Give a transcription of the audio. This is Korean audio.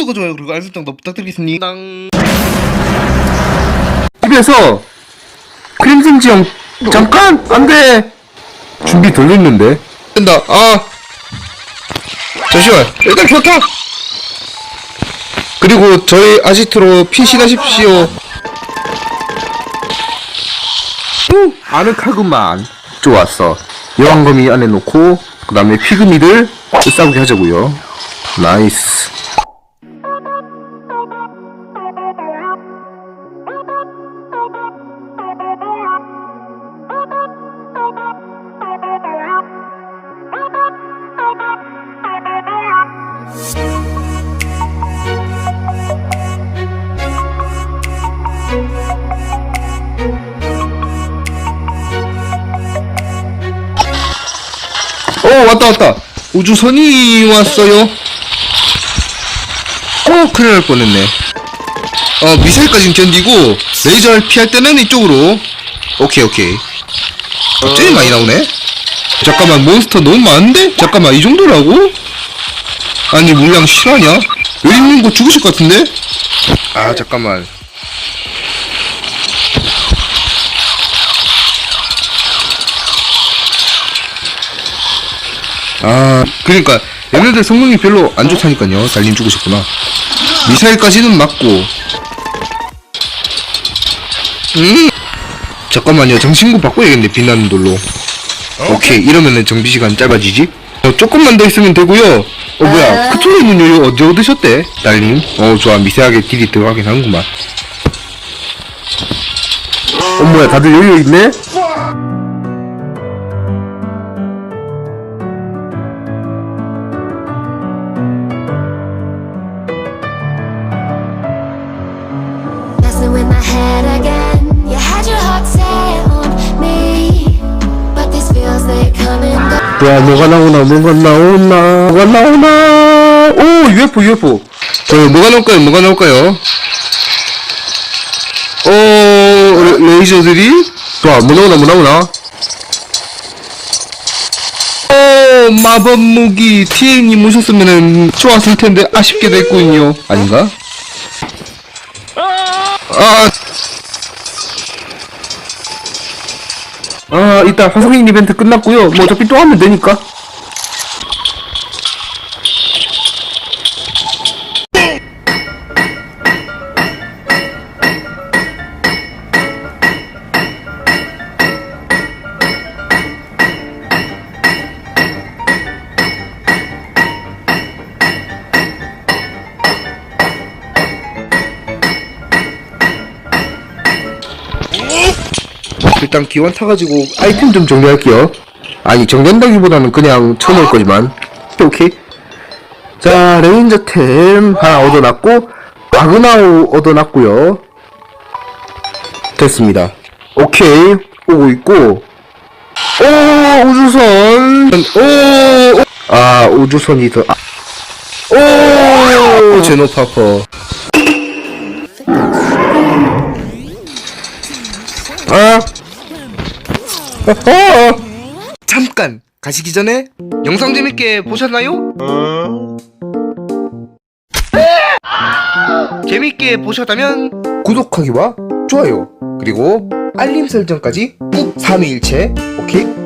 구독과 좋아요. 그리고 알림 설정도 부탁드리겠습니다. 집에서 크림승지형. 잠깐! 안돼! 준비 덜 됐는데. 된다. 아! 잠시만. 일단 켜켜. 그리고 저희 아지트로 피신하십시오. 아늑하구만. 좋았어. 여왕거미 안에 놓고 그 다음에 피그미들 싸우게 하자고요. 나이스 어 왔다 왔다. 우주선이 왔어요. 어 큰일 날 뻔했네. 어 미사일까지 견디고 레이저를 피할 때는 이쪽으로. 오케이 오케이. 갑자기 많이 나오네. 잠깐만 몬스터 너무 많은데? 잠깐만 이 정도라고? 아니 물량 실화냐? 여기 있는 거 죽으실 것 같은데? 아 잠깐만. 아 그러니까 얘네들 성능이 별로 안 좋다니까요. 달린 죽으셨구나. 미사일까지는 맞고. 음! 잠깐만요. 정신구 바꿔야겠네 빛나는 돌로. 오케이 이러면은 정비시간 짧아지지? 어, 조금만 더 있으면 되고요. 어 뭐야 크톨리는 요요 언제 얻으셨대? 달님 어 좋아. 미세하게 딜이 들어가긴 하는구만. 어 뭐야 다들 여유 있네 Messing with my head again. You had your heart set on me, but this feels like coming back. 야 뭐가 나오나 뭐가 나오나 뭐가 나오나 오 UFO UFO 저 뭐가 나올까요 뭐가 나올까요 어 레, 레이저들이 좋아 뭐 나오나 뭐 나오나 어, 마법 무기 TN님 오셨으면은 좋았을 텐데 아쉽게 됐군요. 아닌가? 아, 아 이따 화성인 이벤트 끝났고요. 뭐 어차피 또 하면 되니까 일단 기원 타가지고 아이템 좀 정리할게요. 아니 정리한다기보다는 그냥 쳐놓을 거지만. 오케이. 자 레인저 템 하나 얻어놨고 바그나우 얻어놨고요. 됐습니다. 오케이. 오고 있고. 오 우주선. 오아 우주선이 더 아, 오 제노파퍼. 아. 잠깐 가시기 전에 영상 재밌게 보셨나요? 재밌게 보셨다면 구독하기와 좋아요 그리고 알림 설정까지 꾹 삼위일체 오케이